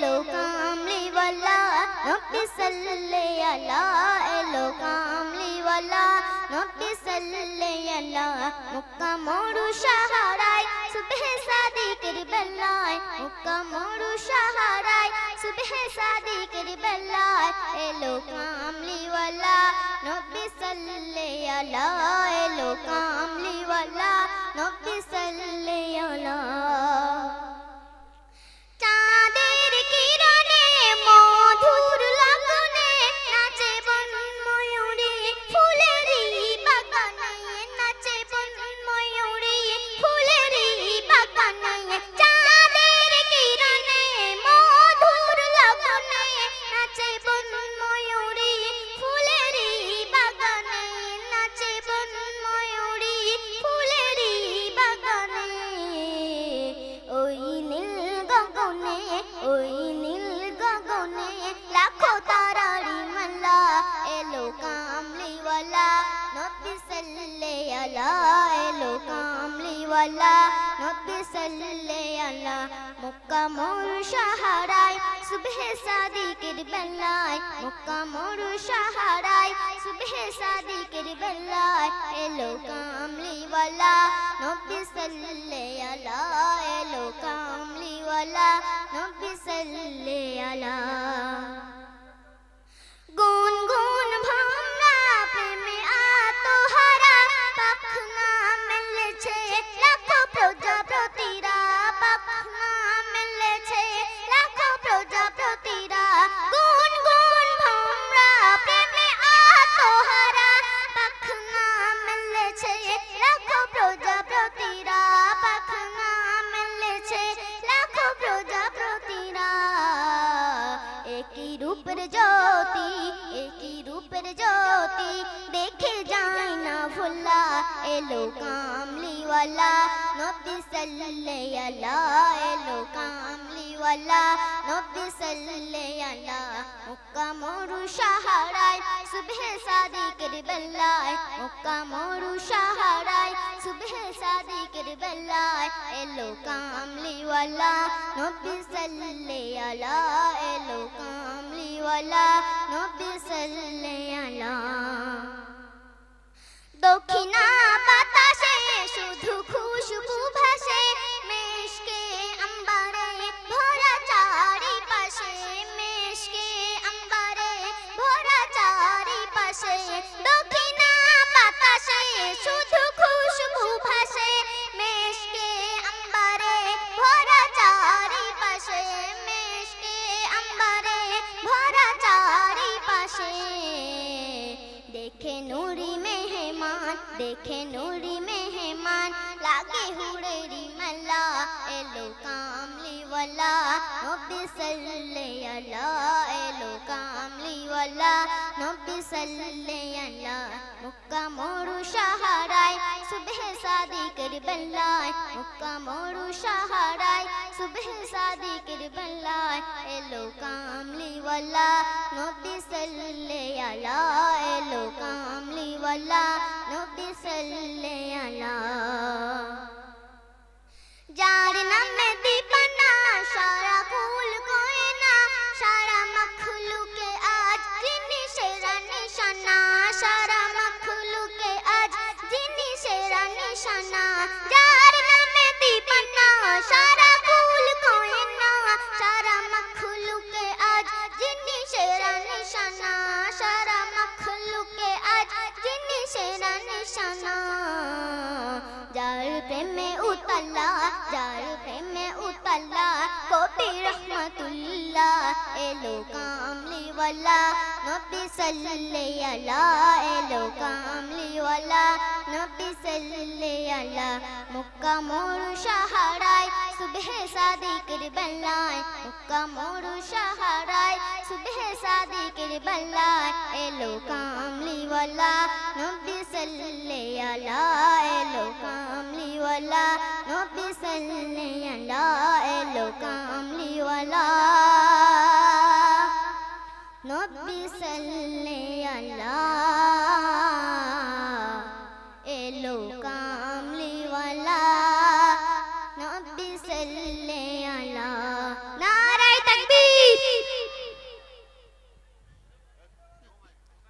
لو کاملی والا رب صلی اللہ لو کاملی والا رب صلی اللہ، مکہ موڑو شہرائے صبح صادق بلائے مکہ موڑو شہرائے صبح صادق بلائے اے والا رب صلی اللہ اے والا رب صلی اللہ۔ دلائل کاملی والا نبی صلی اللہ مکمر شہرائی صبح صادق بلائی مکمر شہرائی صبح کر بلائی ایلو کاملی والا نبی صلی اللہ ایلو کاملی والا نبی صلی اللہ রূপের জ্যোতি একই রূপের জ্যোতি দেখে যায় না ভোলা এলো কামলিওয়ালা নবী সাল্লে আলা এলো কামলিওয়ালা নবী সাল্লে আলা মুক্কা মরু সাহারায় সুবহে সাদিকের বেলায় মুক্কা মরু সাহারায় সুবহে সাদিকের বেলায় এলো কামলিওয়ালা নবী সাল্লে আলা এলো কামলিওয়ালা নবী সাল্লে আলা نوری مہمان، دیکھے نوری مہمان، لاگے ہوڑی ملا ایلو کاملی والا، نبی صلی اللہ ایلو کاملی والا، نبی صلی اللہ، مکہ مورو شہرائی صبح سادی کربن لائے مکہ مورو شہرائی صبح سادی کربن لائے ایلو کاملی والا، نبی صلی اللہ ایلو کاملی اللہ نبی صلی اللہ میں اتلا جار پہ میں اتلا کوپی رحمت اللہ، اے لوکا عملی والا، نبی صلی اللہ، اے لوکا عملی والا، نبی صلی اللہ، مکہ مور شہرائی صبح صادق بلائیں حکم مورو شہرائے صبح صادق بلائیں اے لو کاملی والا، نبی صلی اللہ، اے لو کاملی والا، نبی صلی اللہ، اے لو کاملی والا۔ نبی صلی اللہ